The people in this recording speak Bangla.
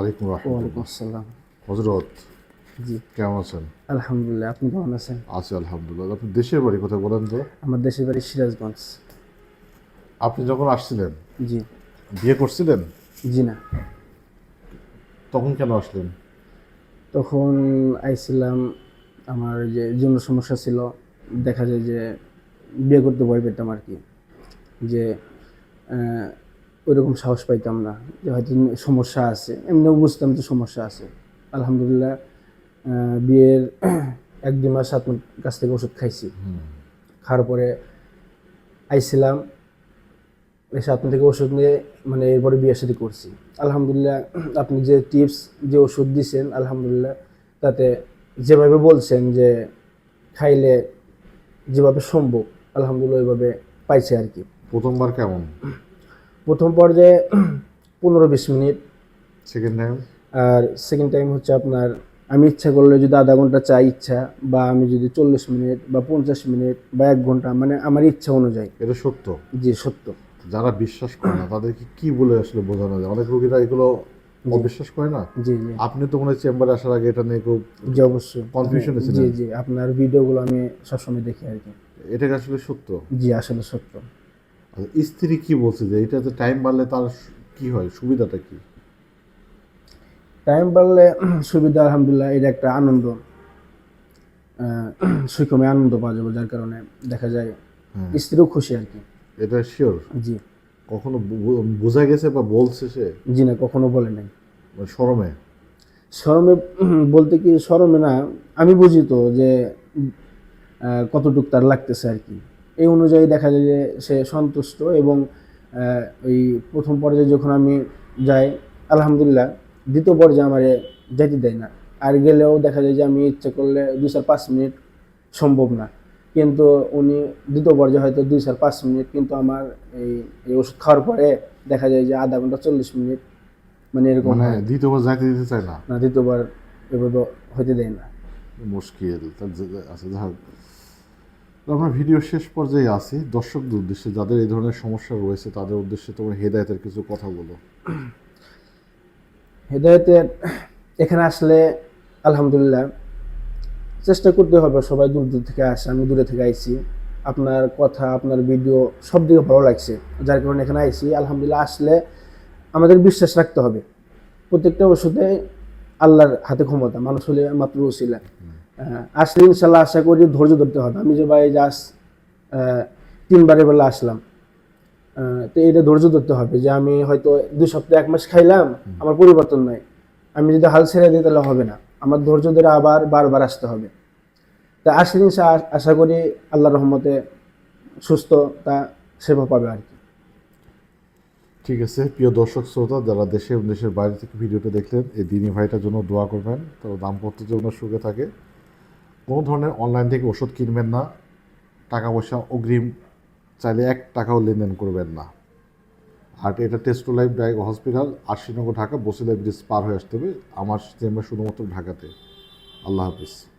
আলাইকুম রহমতুল্লাহ। ওয়ালাইকুম আসসালাম। হজরত জি। কেমন আছেন? আলহামদুলিল্লাহ আপনি কেমন আছেন? আছি আলহামদুলিল্লাহ। আপনি দেশের বাড়ি কোথায় বলেন তো? আমার দেশের বাড়ি সিরাজগঞ্জ। আপনি যখন আসছিলেন জি। বিয়ে করছিলেন? জি না। তখন কেন আসলেন? তখন আইছিলাম আমার যে যৌন সমস্যা ছিল দেখা যায় যে বিয়ে করতে ভয় পেতাম আর কি। যে ওইরকম সাহস পাইতাম না যে হয়তো সমস্যা আছে। এমনিও বুঝতাম যে সমস্যা আছে। আলহামদুলিল্লাহ বিয়ের এক দুই মাস আপনার কাছ থেকে ওষুধ খাইছি। খাওয়ার পরে আইছিলাম এসে আপনার থেকে ওষুধ নিয়ে মানে এরপরে বিয়ে সাথে করছি। আলহামদুলিল্লাহ আপনি যে টিপস যে ওষুধ দিছেন আলহামদুলিল্লাহ তাতে যেভাবে বলছেন যে খাইলে যেভাবে সম্ভব আলহামদুলিল্লাহ ওইভাবে পাইছে আর কি। প্রথমবার কেমন? প্রথম পর্যায়ে পনেরো বিশ মিনিট। সেকেন্ড টাইম আর সেকেন্ড টাইম হচ্ছে আপনার আমি ইচ্ছা করলে যদি আধা ঘণ্টা চাই ইচ্ছা বা আমি যদি চল্লিশ মিনিট বা পঞ্চাশ মিনিট বা এক ঘণ্টা মানে আমার ইচ্ছা অনুযায়ী। এটা সত্য? জি সত্য। যারা বিশ্বাস করে না তাদেরকে কি বলে আসলে বোঝানো যায়? অনেক রোগীরা এগুলো অবিশ্বাস করে না? জি জি। আপনি তো মনে চেম্বারে আসার আগে এটা নিয়ে খুব জি অবশ্যই। এ জি জি আপনার ভিডিওগুলো আমি সবসময় দেখি আর কি। এটা আসলে সত্য? জি আসলে সত্য। স্ত্রী কি বলছে যে এটাতে টাইম বাড়লে তার কি হয়? সুবিধাটা কি? টাইম বাড়লে সুবিধা আলহামদুলিল্লাহ এটা একটা আনন্দ। আহ, সুখময় আনন্দ পাওয়া যাবে যার কারণে দেখা যায়। স্ত্রীও খুশি আর কি। এটা শিওর জি। কখনো বোঝা গেছে বা বলছে সে? জি না কখনো বলে নাই। মানে শরমে? শরমে বলতে কি শরমে না আমি বুঝি তো যে কতটুক তার লাগতেছে আর কি। এই অনুযায়ী দেখা যায় যে সে সন্তুষ্ট এবং ওই প্রথম পর্যায়ে যখন আমি যাই আলহামদুলিল্লাহ দ্বিতীয় পর্যায়ে আমার যেতে দেয় না। আর গেলেও দেখা যায় যে আমি ইচ্ছে করলে দুই চার পাঁচ মিনিট সম্ভব না। কিন্তু উনি দ্বিতীয় পর্যায়ে হয়তো দুই চার পাঁচ মিনিট কিন্তু আমার এই এই ওষুধ খাওয়ার পরে দেখা যায় যে আধা ঘণ্টা চল্লিশ মিনিট মানে এরকম মানে দ্বিতীয়বার যাইতে দিতে চায় না? না দ্বিতীয়বার এভাবে হইতে দেয় না। মুশকিল। আচ্ছা আমরা ভিডিও শেষ পর্যায়ে আছি। দর্শকদের উদ্দেশ্যে, যাদের এই ধরনের সমস্যা রয়েছে, তাদের উদ্দেশ্যে তোমার হেদায়তের কিছু কথা বলো। হেদায়তের এখানে আসলে, আলহামদুলিল্লাহ, চেষ্টা করতে হবে সবাই দূর দূর থেকে আসে, আমি দূরে থেকে আইছি। আপনার কথা, আপনার ভিডিও সব দিকে ভালো লাগছে, যার কারণে এখানে আইছি। আলহামদুলিল্লাহ, আসলে আমাদের বিশ্বাস রাখতে হবে। প্রত্যেকটা ওষুধে আল্লাহর হাতে ক্ষমতা, মানুষ হলে মাত্র ওসিলা। আসলে ইনশাল্লাহ আশা করি ধৈর্য ধরতে হবে। আমি যে ভাই জাস তিনবারের বেলা আসলাম। তো এটা ধৈর্য ধরতে হবে যে আমি হয়তো দুই সপ্তাহ এক মাস খাইলাম আমার পরিবর্তন নাই। আমি যদি হাল ছেড়ে দিই তাহলে হবে না। আমার ধৈর্য ধরে আবার বারবার আসতে হবে। তা আসলে আশা করি আল্লাহ রহমতে সুস্থ তা সেবা পাবে আর কি। ঠিক আছে প্রিয় দর্শক শ্রোতা যারা দেশে এবং দেশের বাইরে থেকে ভিডিওটা দেখলেন এই দিনী ভাইটার জন্য দোয়া করবেন। তো দাম্পত্য জন্য সুখে থাকে। কোনো ধরনের অনলাইন থেকে ওষুধ কিনবেন না টাকা পয়সা অগ্রিম চাইলে এক টাকাও লেনদেন করবেন না। আর এটা টেস্টো লাইফ ডায় হসপিটাল আশিনগর ঢাকা বসিলা ব্রিজ পার হয়ে আসতে হবে। আমার চেম্বার শুধুমাত্র ঢাকাতে। আল্লাহ হাফিজ।